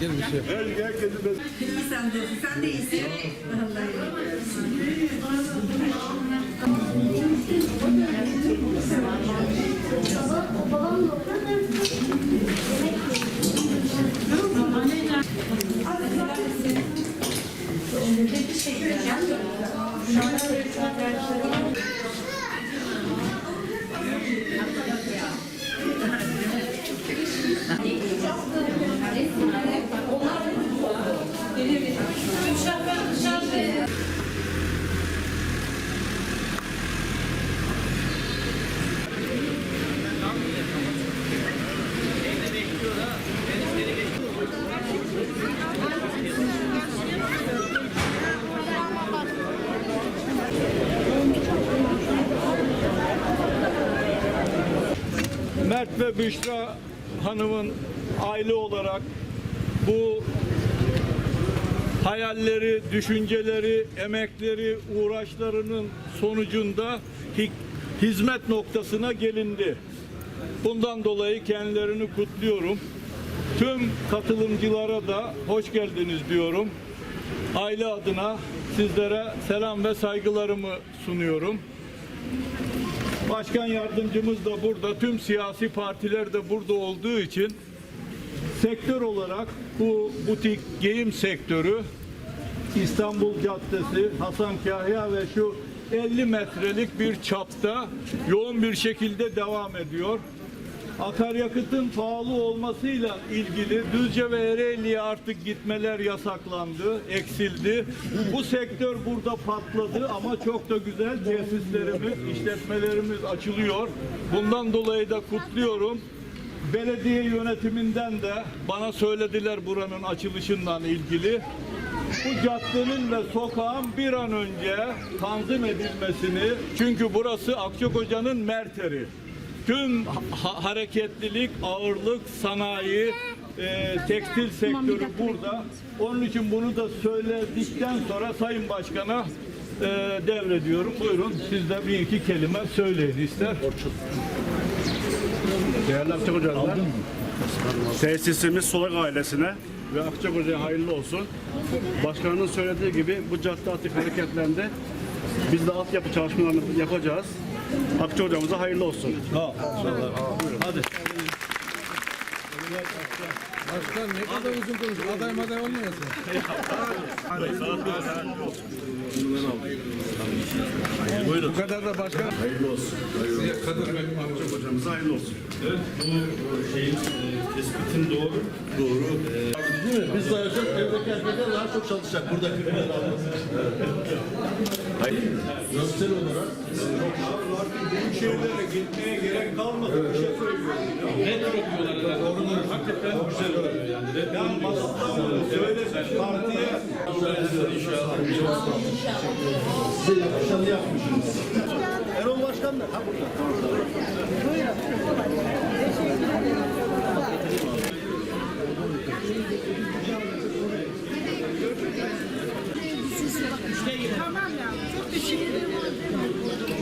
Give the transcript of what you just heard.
Gel bir şey. İyi sen de, sen de iyisin. Mert ve Büşra Hanım'ın aile olarak bu hayalleri, düşünceleri, emekleri, uğraşlarının sonucunda hi- hizmet noktasına gelindi. Bundan dolayı kendilerini kutluyorum. Tüm katılımcılara da hoş geldiniz diyorum. Aile adına sizlere selam ve saygılarımı sunuyorum. Başkan yardımcımız da burada, tüm siyasi partiler de burada olduğu için sektör olarak bu butik giyim sektörü İstanbul Caddesi, Hasan Kahya ve şu 50 metrelik bir çapta yoğun bir şekilde devam ediyor. Akaryakıtın pahalı olmasıyla ilgili Düzce ve Ereğli'ye artık gitmeler yasaklandı, eksildi. Bu sektör burada patladı ama çok da güzel tesislerimiz, işletmelerimiz açılıyor. Bundan dolayı da kutluyorum. Belediye yönetiminden de bana söylediler buranın açılışından ilgili. Bu caddenin ve sokağın bir an önce tanzim edilmesini çünkü burası Akçakoca'nın merteri. Tüm ha- hareketlilik, ağırlık, sanayi, e, tekstil sektörü burada. Onun için bunu da söyledikten sonra Sayın Başkan'a e, devrediyorum. Buyurun siz de bir iki kelime söyleyin ister. Değerli Akçakoca'lılar, tesisimiz Solak ailesine ve Akçakoca'ya hayırlı olsun. Başkanın söylediği gibi bu cadde artık hareketlendi. Biz de altyapı çalışmalarını yapacağız. Akçakoca'mıza hayırlı olsun. Hadi. Başkan ne kadar uzun konuşuyor. Aday maday olmayasın. Buyurun. Bu kadar da başkan. Hayırlı olsun. Kadir benim amcam. Akçakoca'mıza hayırlı olsun. Evet, bu şeyin tespitin doğru. Doğru. Değil mi? Biz daha çok evdeki erkekler daha çok çalışacak buradaki alması. Hayır. Görsel olarak Büyük şehirlere gitmeye gerek kalmadı. Bir şey söylüyorum. Metro diyorlar. Doğrudur gerçekten güzel oluyor yani. Yani masada söyle partiye inşallah. Size yakışanı yapmışsınız. Erol Başkan da ha burada. Tamam ya. Çok teşekkür ederim.